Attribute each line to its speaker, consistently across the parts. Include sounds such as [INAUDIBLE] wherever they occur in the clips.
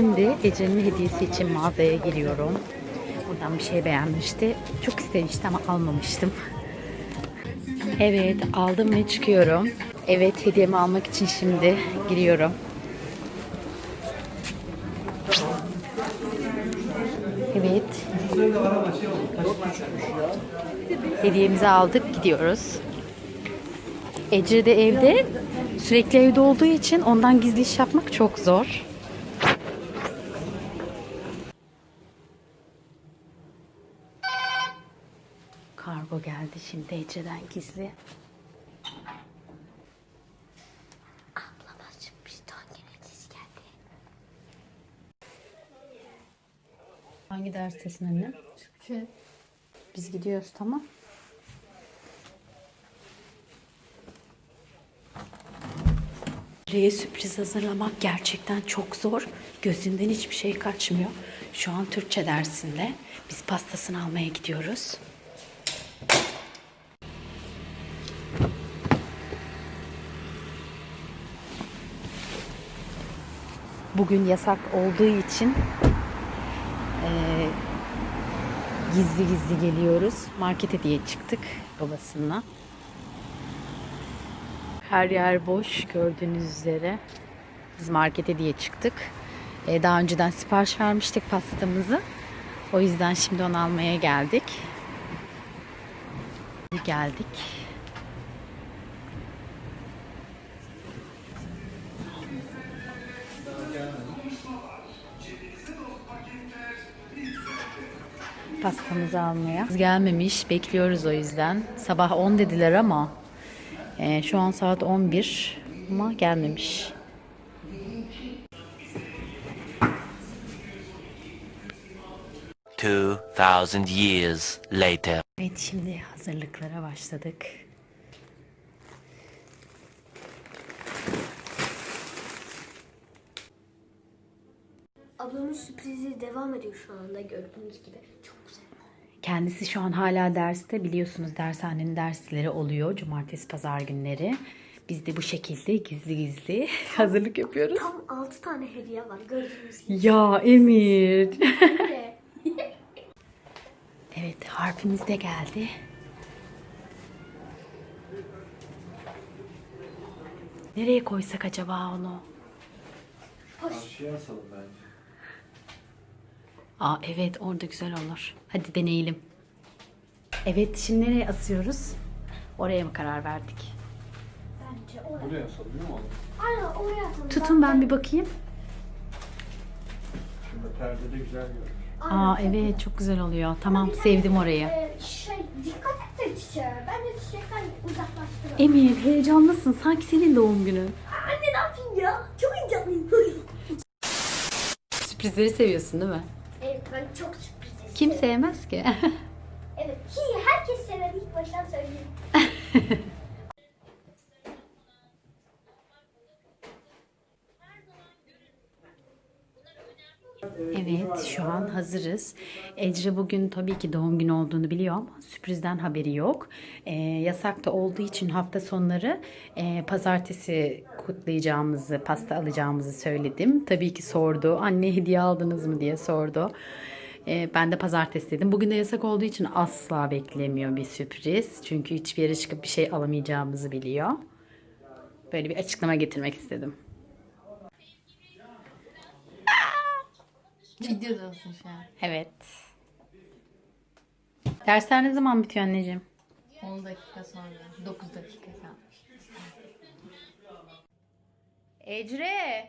Speaker 1: Şimdi Ece'nin hediyesi için mağazaya giriyorum. Buradan bir şey beğenmişti. Çok istemişti ama almamıştım. Evet aldım ve çıkıyorum. Evet hediyemi almak için şimdi giriyorum. Evet. Hediyemizi aldık gidiyoruz. Ece de evde sürekli evde olduğu için ondan gizli iş yapmak çok zor. Geldi şimdi Ece'den gizli.
Speaker 2: Ablama sürpriz doğum geldi.
Speaker 1: Hangi derstesin annem?
Speaker 2: Şey.
Speaker 1: Biz gidiyoruz tamam. Ece'ye sürpriz hazırlamak gerçekten çok zor. Gözünden hiçbir şey kaçmıyor. Şu an Türkçe dersinde. Biz pastasını almaya gidiyoruz. Bugün yasak olduğu için eee, gizli gizli geliyoruz. Markete diye çıktık babasına. Her yer boş gördüğünüz üzere. Biz markete diye çıktık. Ee, daha önceden sipariş vermiştik pastamızı. O yüzden şimdi onu almaya geldik. Geldik. Pastamızı almaya. Biz Gelmemiş, bekliyoruz o yüzden. Sabah 10 dediler ama e, şu an saat 11 ama gelmemiş.
Speaker 3: Two thousand years later.
Speaker 1: Evet şimdi hazırlıklara başladık.
Speaker 2: Ablamın sürprizi devam ediyor şu anda gördüğünüz gibi.
Speaker 1: Kendisi şu an hala derste. Biliyorsunuz dershanenin dersleri oluyor cumartesi pazar günleri. Biz de bu şekilde gizli gizli [LAUGHS] hazırlık yapıyoruz.
Speaker 2: Tam 6 tane hediye var gördüğünüz gibi.
Speaker 1: Ya Emir. [LAUGHS] Evet harfimiz de geldi. Nereye koysak acaba onu?
Speaker 4: Karşıya asalım bence.
Speaker 1: Aa evet orada güzel olur. Hadi deneyelim. Evet şimdi nereye asıyoruz? Oraya mı karar verdik?
Speaker 2: Bence oraya.
Speaker 4: Buraya asalım değil mi oğlum?
Speaker 2: Aynen oraya atalım.
Speaker 1: Tutun ben bir bakayım.
Speaker 4: Şurada perdede güzel görünüyor.
Speaker 1: Aa evet çok güzel oluyor. Tamam sevdim orayı.
Speaker 2: Ee, şey dikkat et de çiçeğe. Bence çiçekten uzaklaştıralım.
Speaker 1: Emir heyecanlısın. Sanki senin doğum günün.
Speaker 2: Anne ne yapayım ya? Çok heyecanlıyım.
Speaker 1: Sürprizleri seviyorsun değil mi? Kim sevmez ki? [LAUGHS]
Speaker 2: Evet ki herkes sever ilk baştan söyleyeyim.
Speaker 1: Evet, şu an hazırız. Ecre bugün tabii ki doğum günü olduğunu biliyor ama sürprizden haberi yok. Ee, yasak da olduğu için hafta sonları e, pazartesi kutlayacağımızı, pasta alacağımızı söyledim. Tabii ki sordu. Anne hediye aldınız mı diye sordu. Ee, ben de pazartesi dedim. Bugün de yasak olduğu için asla beklemiyor bir sürpriz. Çünkü hiçbir yere çıkıp bir şey alamayacağımızı biliyor. Böyle bir açıklama getirmek istedim.
Speaker 5: Videodasın şu an.
Speaker 1: Evet. Dersler ne zaman bitiyor anneciğim?
Speaker 5: 10 dakika sonra. 9 dakika kalmış.
Speaker 1: Ecre.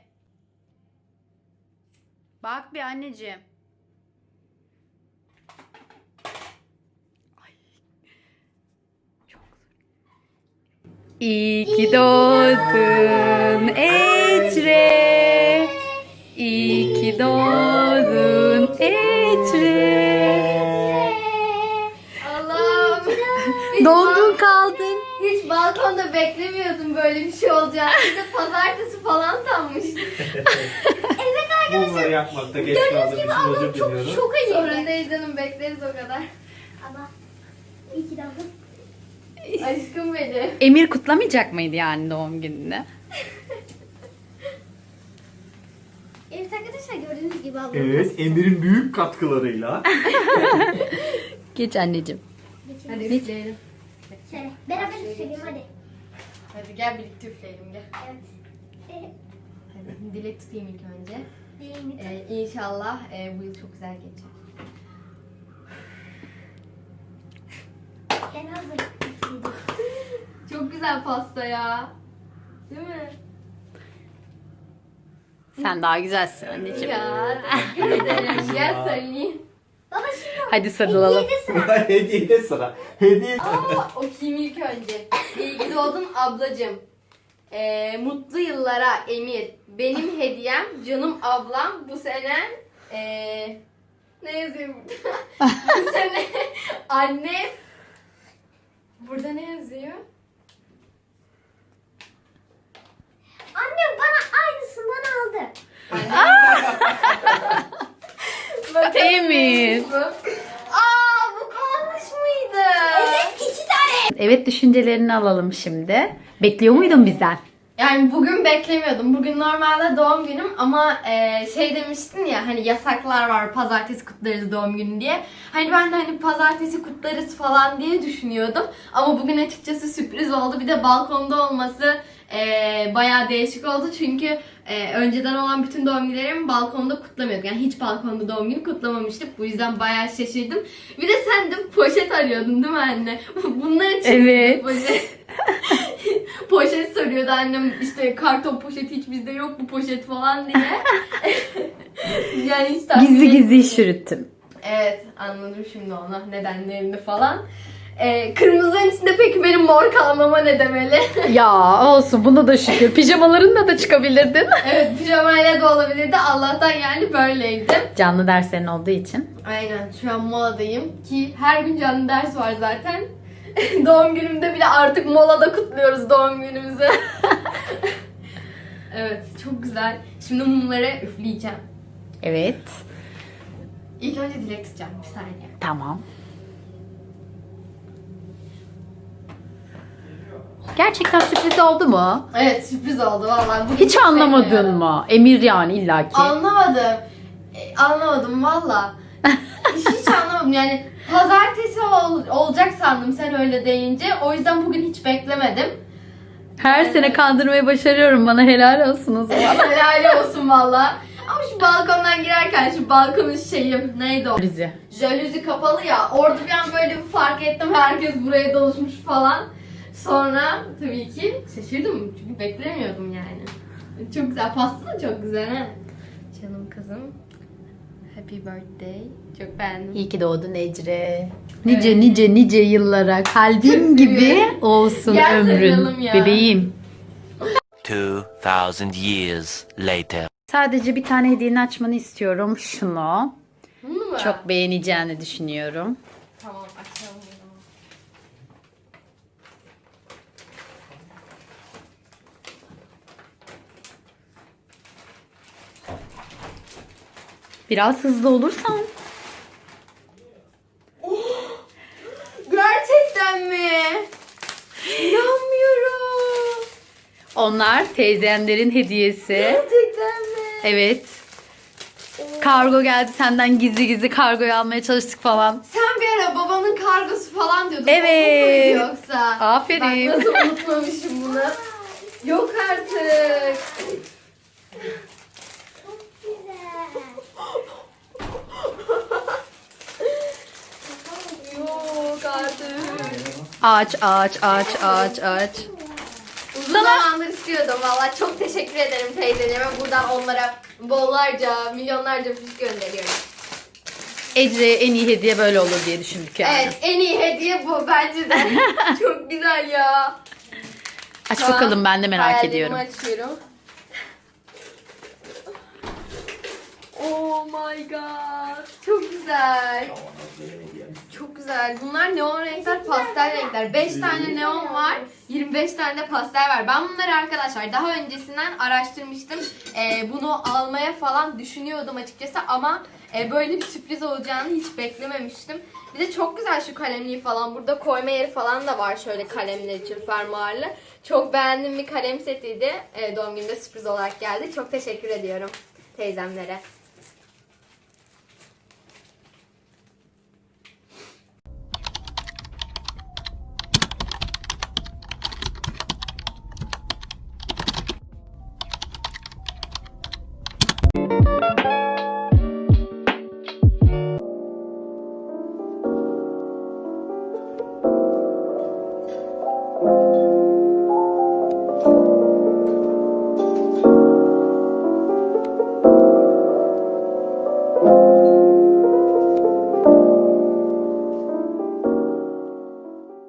Speaker 1: Bak bir anneciğim. Ay. Çok zor. İyi ki doğdun Ecre. İyi ki doğdun Ecre.
Speaker 5: Allah'ım. [LAUGHS]
Speaker 1: Dondun kaldın.
Speaker 5: Hiç balkonda beklemiyordum böyle bir şey olacağını. Bir de pazartesi falan sanmıştım. [LAUGHS]
Speaker 4: Mumları yakmakta geç kaldığım için özür diliyorum.
Speaker 2: Çok iyi.
Speaker 5: Sorun değil canım bekleriz o kadar.
Speaker 2: Ama iyi ki doğdun.
Speaker 5: Aşkım benim.
Speaker 1: Emir kutlamayacak mıydı yani doğum gününü?
Speaker 2: Evet arkadaşlar gördüğünüz gibi ablam.
Speaker 4: Evet, Emir'in büyük katkılarıyla. [LAUGHS]
Speaker 1: Geç anneciğim.
Speaker 5: Hadi üfleyelim.
Speaker 2: Şöyle beraber üfleyelim hadi.
Speaker 5: Hadi gel birlikte üfleyelim gel.
Speaker 2: Evet.
Speaker 5: Hadi dilek tutayım ilk önce. Ee, inşallah e, bu yıl çok güzel geçer.
Speaker 2: Ben hazır üfledim.
Speaker 5: Çok güzel pasta ya. Değil mi?
Speaker 1: Sen daha güzelsin anneciğim.
Speaker 5: Ya teşekkür ederim. [LAUGHS] Gel sarılayım.
Speaker 2: Baba şimdi
Speaker 1: Hadi sarılalım.
Speaker 2: hediyede sıra.
Speaker 4: Hediyede sıra. Hediye.
Speaker 5: Aa, okuyayım ilk önce. İyi ki doğdun ablacım. Ee, mutlu yıllara Emir. Benim hediyem canım ablam bu sene ee, ne yazıyor burada? [LAUGHS] bu sene annem Burada ne yazıyor?
Speaker 2: Annem bana aynısından aldı.
Speaker 5: Bu. Aa bu kalmış mıydı?
Speaker 2: Evet iki tane.
Speaker 1: Evet düşüncelerini alalım şimdi. Bekliyor muydun bizden?
Speaker 5: Yani bugün beklemiyordum. Bugün normalde doğum günüm ama e, şey demiştin ya hani yasaklar var pazartesi kutlarız doğum günü diye. Hani ben de hani pazartesi kutlarız falan diye düşünüyordum. Ama bugün açıkçası sürpriz oldu. Bir de balkonda olması e, bayağı değişik oldu. Çünkü e, önceden olan bütün doğum günlerimi balkonda kutlamıyorduk. Yani hiç balkonda doğum günü kutlamamıştık. Bu yüzden bayağı şaşırdım. Bir de sen de poşet arıyordun değil mi anne? [LAUGHS] Bunlar için
Speaker 1: Evet.
Speaker 5: poşet. [LAUGHS] poşet soruyordu annem işte karton poşeti hiç bizde yok bu poşet falan diye. [LAUGHS] yani hiç
Speaker 1: Gizli gizli iş yürüttüm.
Speaker 5: Evet anladım şimdi ona nedenlerini falan. Ee, kırmızının içinde peki benim mor kalmama ne demeli? [LAUGHS]
Speaker 1: Ya olsun buna da şükür. Pijamalarınla da çıkabilirdin. [LAUGHS]
Speaker 5: evet pijamayla da olabilirdi Allah'tan yani böyleydi.
Speaker 1: Canlı derslerin olduğu için.
Speaker 5: Aynen şu an moladayım ki her gün canlı ders var zaten. [LAUGHS] doğum günümde bile artık molada kutluyoruz doğum günümüzü. evet çok güzel. Şimdi mumları üfleyeceğim.
Speaker 1: Evet.
Speaker 5: İlk önce dilek tutacağım bir saniye.
Speaker 1: Tamam. Gerçekten sürpriz oldu mu?
Speaker 5: Evet sürpriz oldu vallahi. Bugün
Speaker 1: Hiç anlamadın mı? Emir yani illaki.
Speaker 5: Anlamadım. E, anlamadım valla. hiç anlamadım yani pazartesi ol- olacak sandım sen öyle deyince. O yüzden bugün hiç beklemedim.
Speaker 1: Her sene kandırmayı başarıyorum. Bana helal olsun o zaman. [LAUGHS]
Speaker 5: Helal olsun valla. Ama şu balkondan girerken şu balkonun şeyi neydi o?
Speaker 1: Bizi.
Speaker 5: Jalüzi kapalı ya. Orada bir an böyle bir fark ettim. Herkes buraya doluşmuş falan. Sonra tabii ki şaşırdım. Çünkü beklemiyordum yani. Çok güzel. Pasta da çok güzel ha. Canım kızım. Happy birthday. Çok beğendim.
Speaker 1: İyi ki doğdun Ecre. Nice
Speaker 5: Evet.
Speaker 1: nice nice yıllara kalbim
Speaker 5: Çok
Speaker 1: gibi
Speaker 5: seviyorum.
Speaker 1: olsun
Speaker 5: Gel
Speaker 1: ömrün.
Speaker 5: ya.
Speaker 1: Bebeğim.
Speaker 3: 2,000 years later.
Speaker 1: Sadece bir tane hediyeni açmanı istiyorum. Şunu.
Speaker 5: Bunu mu?
Speaker 1: Çok beğeneceğini düşünüyorum.
Speaker 5: Tamam açalım
Speaker 1: Biraz hızlı olursan. [GASPS]
Speaker 5: Gerçekten mi? İnanmıyorum.
Speaker 1: Onlar teyzenlerin hediyesi.
Speaker 5: Gerçekten mi?
Speaker 1: Evet. Kargo geldi senden gizli gizli kargoyu almaya çalıştık falan.
Speaker 5: Sen bir ara babanın kargosu falan diyordun.
Speaker 1: Evet.
Speaker 5: Yoksa.
Speaker 1: Aferin.
Speaker 5: Bak nasıl unutmamışım bunu. [LAUGHS] Yok artık.
Speaker 2: Çok güzel.
Speaker 5: Yok artık.
Speaker 1: Aç aç aç aç aç.
Speaker 5: Uzun zamandır istiyordum valla. Çok teşekkür ederim teyzelerime. Buradan onlara bollarca, milyonlarca fiş gönderiyorum.
Speaker 1: Ecre'ye en iyi hediye böyle olur diye düşündük yani.
Speaker 5: Evet en iyi hediye bu bence de. [LAUGHS] Çok güzel ya.
Speaker 1: Aç
Speaker 5: Tamam.
Speaker 1: bakalım ben de merak
Speaker 5: Hayallerimi
Speaker 1: ediyorum.
Speaker 5: açıyorum. Oh my god. Çok güzel. Çok güzel. Bunlar neon renkler, pastel renkler. 5 tane neon var. 25 tane de pastel var. Ben bunları arkadaşlar daha öncesinden araştırmıştım. Ee, bunu almaya falan düşünüyordum açıkçası ama e, böyle bir sürpriz olacağını hiç beklememiştim. Bir de çok güzel şu kalemliği falan. Burada koyma yeri falan da var şöyle kalemler için fermuarlı. Çok beğendiğim bir kalem setiydi. Ee, doğum günümde sürpriz olarak geldi. Çok teşekkür ediyorum. teyzemlere.